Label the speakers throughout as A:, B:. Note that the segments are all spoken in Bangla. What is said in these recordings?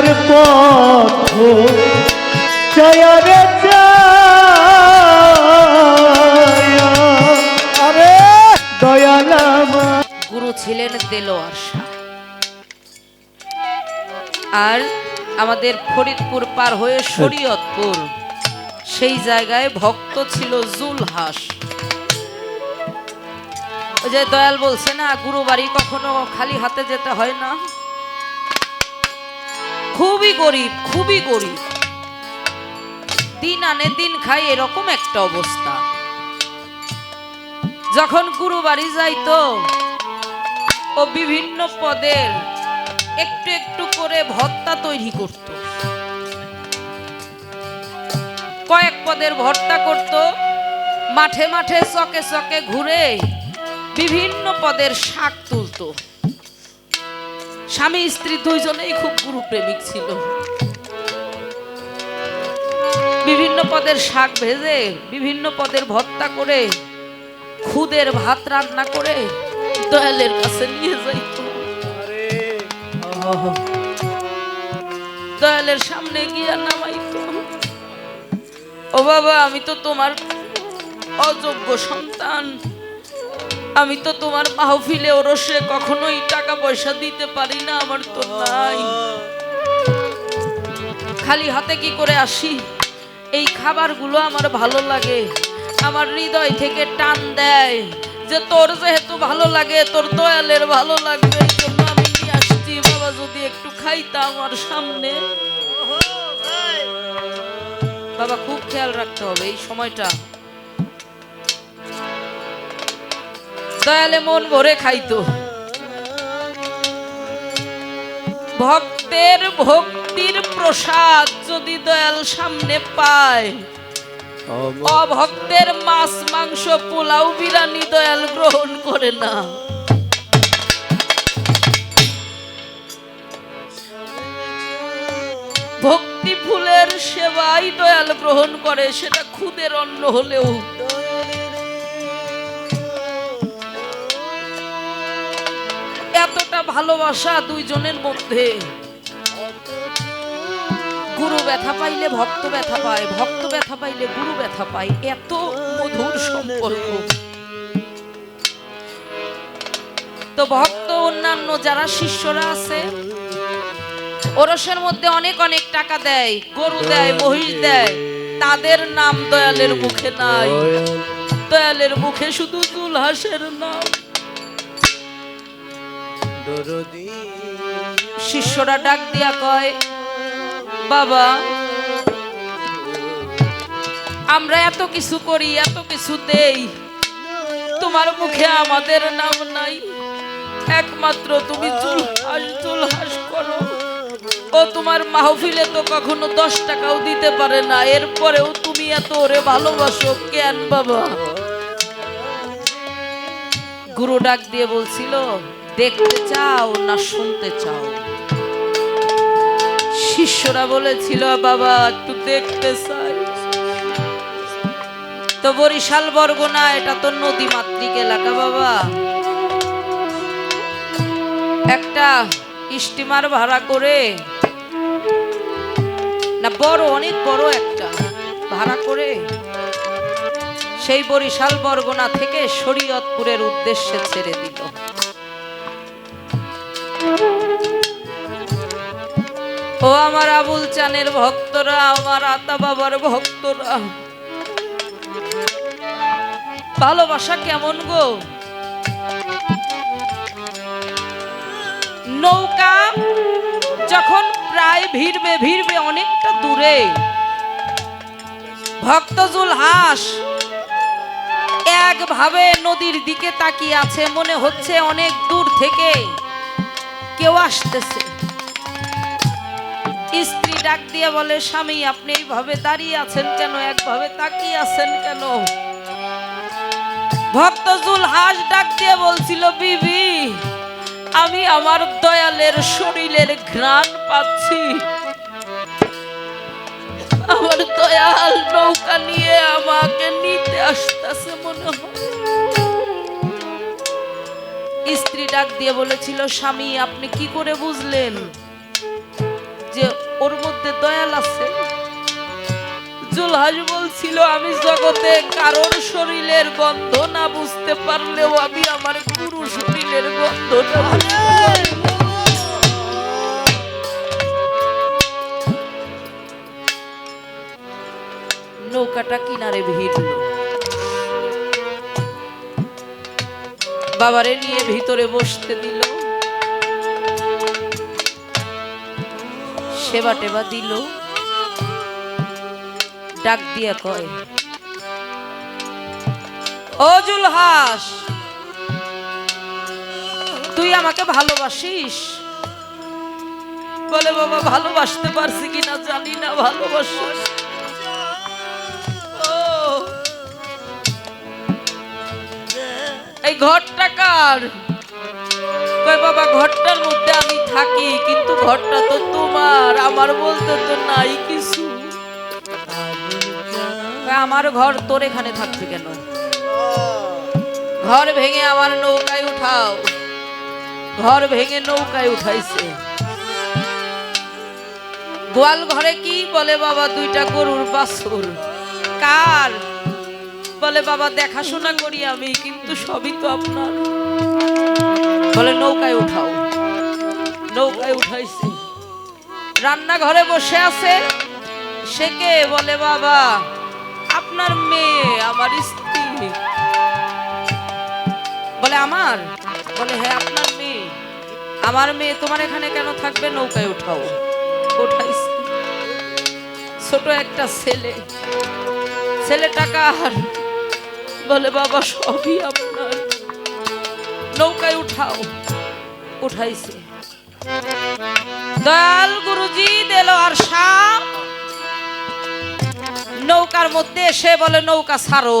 A: দয়ার পথ। জয়ারে জয়া।
B: আরে
A: দয়ালামা
C: গুরু ছিলেন দেলোয়ার আর আমাদের ফরিদপুর পার হয়ে শরীয়তপুর, সেই জায়গায় ভক্ত ছিল জুলহাস। ওই যে দয়াল বলছে না, গুরু বাড়ি কখনো খালি হাতে যেতে হয় না। খুবই গরিব খুবই গরিব। দিন আনে দিন খাই এরকম একটা অবস্থা। যখন গুরু বাড়ি যাইতো, ও বিভিন্ন পদের একটু একটু করে ভত্তা তৈরি করত। কয়েক পদের ভর্তা করত, মাঠে মাঠে চকে চকে ঘুরে বিভিন্ন পদের শাক তুলতো। স্বামী, স্ত্রী দুইজনেই খুব গুরু প্রেমিক ছিল। বিভিন্ন পদের শাক ভেজে, বিভিন্ন পদের ভর্তা করে, খুদের ভাত রান্না করে দয়ালের কাছে নিয়ে যাইত। দয়ালের সামনে গিয়া নামাইত। ও বাবা, আমি তো তোমার অযোগ্য সন্তান। আমি তো তোমার মাহফিলে ওরসে কখনোই টাকা পয়সা দিতে পারি না আমার তো নাই। খালি হাতে কি করে আসি? এই খাবারগুলো আমার ভালো লাগে আমার হৃদয় থেকে টান দেয় যে তোর যেহেতু ভালো লাগে তোর দয়ালের ভালো লাগবে এই জন্য আমি নিয়ে আসছি। বাবা যদি একটু খাইতা আমার সামনে। বাবা খুব খেয়াল রাখতে হবে এই সময়টা। দয়ালে মন ভরে খাইতো। ভক্তের ভক্তির প্রসাদ যদি দয়াল সামনে পায়, অভক্তের মাছ, মাংস, পোলাও বিরানি দয়াল গ্রহণ করে না। ভক্তি ফুলের সেবাই দয়াল গ্রহণ করে, সেটা খুদের অন্ন হলেও ভালোবাসা দুইজনের মধ্যে। গুরু ব্যথা পাইলে ভক্ত ব্যথা পায়, ভক্ত ব্যথা পাইলে গুরু ব্যথা পায়, এত মধুর সম্পর্ক। তো ভক্ত অন্যান্য যারা শিষ্যরা আছে, ওরসের মধ্যে অনেক অনেক টাকা দেয়, গরু দেয়, মহিষ দেয়, তাদের নাম দয়ালের মুখে নাই। দয়ালের মুখে শুধু দুলহাসের নাম। শিষ্যরা ডাক দিয়া কয়, বাবা, আমরা এত কিছু করি, এত কিছু দেই তোমার মুখে আমাদের নাম নাই। একমাত্র তুমি চুলহাস চুলহাস করো। ও তোমার মাহফিলে তো কখনো দশ টাকাও দিতে পারে না। এরপরেও তুমি এত ওরে ভালোবাসো কেন, বাবা? গুরু ডাক দিয়ে বলছিল দেখতে চাও না শুনতে চাও? শিষ্যরা বলেছিল, বাবা, একটু দেখতে চাই। তো বরিশাল বরগুনা, এটা তো নদী মাতৃক এলাকা, বাবা। একটা স্টিমার ভাড়া করে, না, বড়, অনেক বড় একটা ভাড়া করে, সেই বরিশাল বরগুনা থেকে শরীয়তপুরের উদ্দেশ্যে ছেড়ে দিল। ও আমার আবুল চানের ভক্তরা, আমার আতা বাবার ভক্তরা। ভালোবাসা কেমন গো? নৌকা যখন প্রায় ভিড়বে ভিড়বে অনেকটা দূরে। ভক্তজুল হাস একভাবে নদীর দিকে তাকিয়ে আছে, মনে হচ্ছে অনেক দূর থেকে কেউ আসতেছে। স্ত্রী ডাক দিয়ে বলে, স্বামী, আপনি এইভাবে দাঁড়িয়ে আছেন কেন? একভাবে তাকিয়ে আছেন কেন? ভক্তজুল হাস ডাক দিয়ে বলছিল, বিবি, আমি আমার দয়ালের শরীরের ঘ্রাণ পাচ্ছি। আমার দয়াল নৌকা নিয়ে আমাকে নিতে আসতেছে মনে হয়। স্ত্রী ডাক দিয়ে বলেছিল, স্বামী, আপনি কি করে বুঝলেন? যে ওর মধ্যে দয়াল আছে। জুলহাস বলছিল, আমি জগতে কারোর শরীরের গন্ধ না বুঝতে পারলেও আমি আমার গুরু শরীরের গন্ধটা নৌকাটা কিনারে ভিড়ল। বাবারে নিয়ে ভিতরে বসতে দিল। সেবা টেবা দিল। ডাক দিয়া কয়, ও জুলহাস, তুই আমাকে ভালোবাসিস? বলে, বাবা, ভালোবাসতে পারছি কিনা জানি না ভালোবাসিস এই ঘরটা কার? বাবা, ঘরটার মধ্যে আমি থাকি, কিন্তু ঘরটা তো তোমার, আমার বলতে তো নাই কিছু। আমার ঘর তোর এখানে থাকবে কেন? ঘর ভেঙে আমার নৌকায় উঠাও। ঘর ভেঙে নৌকায় উঠাইছে। গোয়াল ঘরে কি বলে বাবা, দুইটা গরুর বাছুর? কার? বলে বাবা, দেখাশোনা করি আমি, কিন্তু সবই তো আপনার। বলে নৌকায় উঠাও। নৌকায় উঠাইছে। রান্নাঘরে বসে আছে। সে কে? বলে, বাবা, আপনার মেয়ে, আমার স্ত্রী। বলে, আমার? বলে হ্যাঁ আপনার মেয়ে। আমার মেয়ে তোমার এখানে কেন থাকবে? নৌকায় উঠাও। উঠাইছে। ছোট একটা ছেলে। ছেলেটা কার? বলে, বাবা, সবই আপনার নৌকায় উঠাও, উঠাইছে। দয়াল গুরুজি দিল আর সাপ নৌকার মধ্যে এসে বলে, নৌকা ছাড়ো।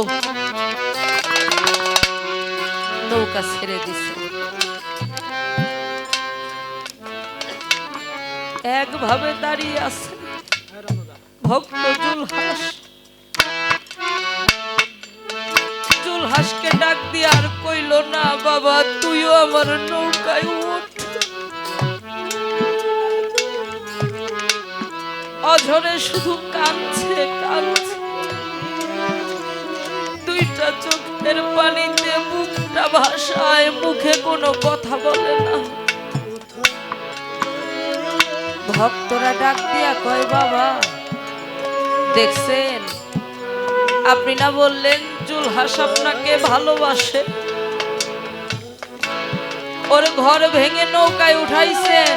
C: নৌকা ছেড়ে দিছে। একভাবে দাঁড়িয়ে আছে ভক্ত জুলহাস। জুলহাসকে ডাক দিয়ে আর কইল, না বাবা, তুইও আমার নৌকায় উঠ। অঝরে শুধু কাঁদছে কাঁদছে। দুইটা চোখের পানিতে মুখটা ভাসায়, মুখে কোনো কথা বলে না। ভক্তরা ডাক দিয়া কয়, বাবা, দেখছেন? আপনি না বললেন জুলহাস আপনাকে ভালোবাসে। ওর ঘর ভেঙে নৌকায় উঠাইছেন,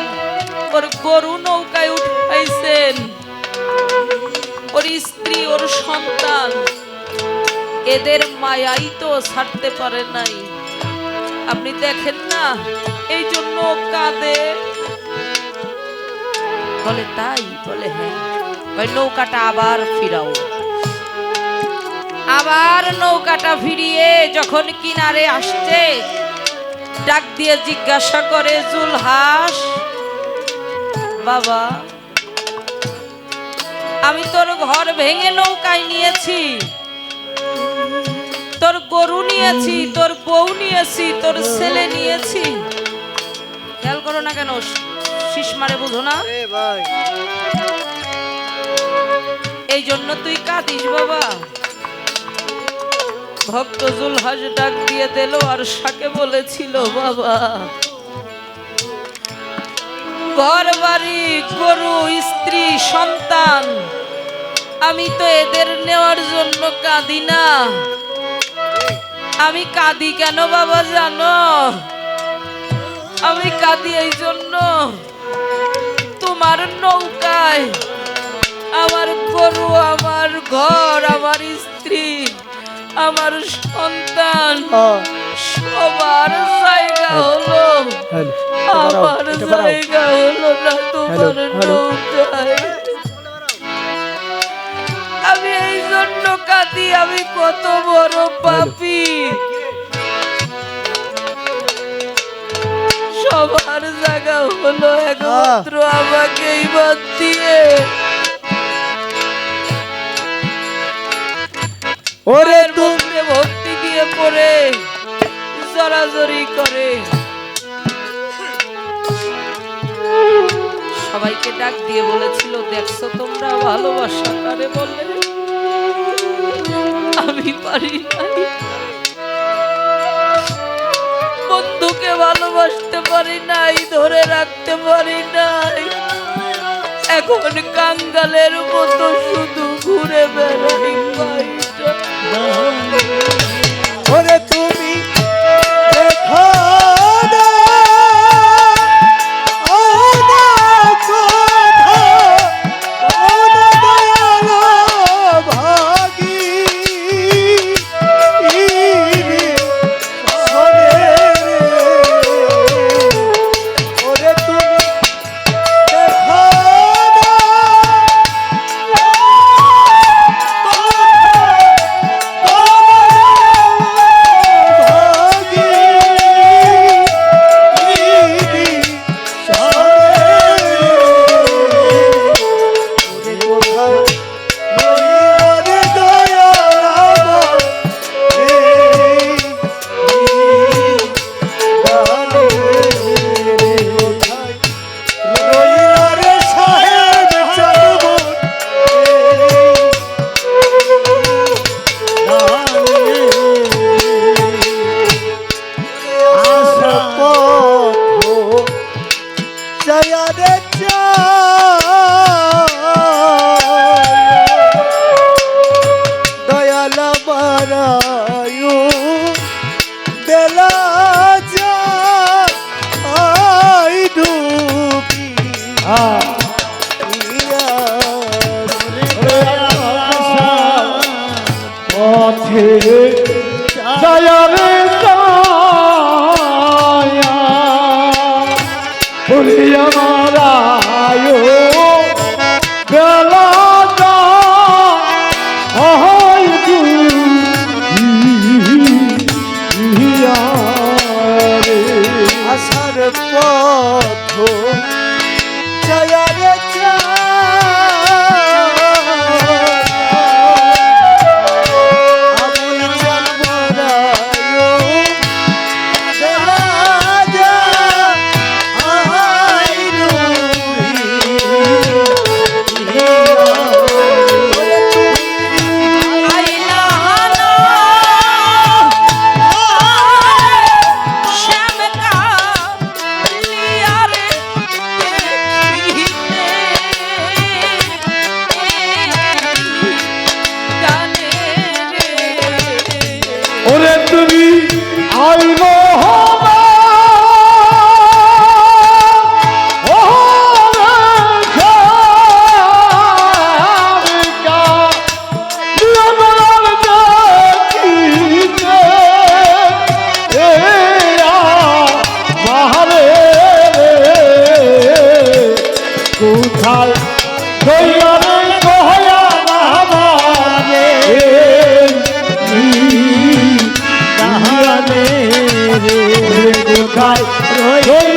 C: ওর গরু নৌকায় উঠাইছেন। ওর স্ত্রী, ওর সন্তান, এদের মায়াই তো ছাড়তে পারে নাই। আপনি দেখেন না, এই জন্য কাঁদে বলে তাই, বলে হ্যাঁ। নৌকাটা আবার ফিরাও। আবার নৌকাটা ফিরিয়ে যখন কিনারে আসছে ডাক দিয়ে জিজ্ঞাসা করে জুলহাস বাবা আমি তোর ঘর ভেঙে নৌকায় নিয়েছি তোর গরু নিয়েছি তোর বউ নিয়েছি তোর ছেলে নিয়েছি। খেয়াল করো না কেন শীষ মারে বুঝো না। এই জন্য তুই কাঁদিস বাবা। ভক্ত জুলহাস ডাক দিয়ে দিল, আর সাকে বলেছিল, বাবা, ঘর বাড়ি, গরু, স্ত্রী, সন্তান, আমি তো এদের নেওয়ার জন্য কাঁদি না। আমি কাঁদি কেন, বাবা, জানো? আমি কাঁদি এই জন্য। তোমার নৌকায় আমার গরু, আমার ঘর, আমার স্ত্রী আমার সন্তান। সবার জায়গা হলো। আমার জায়গা হলো না তোমার নৌকায়। আমি এই জন্য কাঁদি আমি কত বড় পাপি। সবার জায়গা হলো একমাত্র আমাকেই বাদ দিয়ে।
A: ওরে
C: মধ্যে ভক্তি দিয়ে পড়ে জড়াজড়ি করে। সবাইকে ডাক দিয়ে বলেছিল দেখছ তোমরা ভালোবাসা কারে বলে? আমি পারি নাই। বন্ধুকে ভালোবাসতে পারি নাই ধরে রাখতে পারি নাই। এখন কাঙ্গালের মতো শুধু ঘুরে বেড়াই পাইটা
A: ওরে তুমি মারায় રે ગાય રોય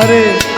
A: আরে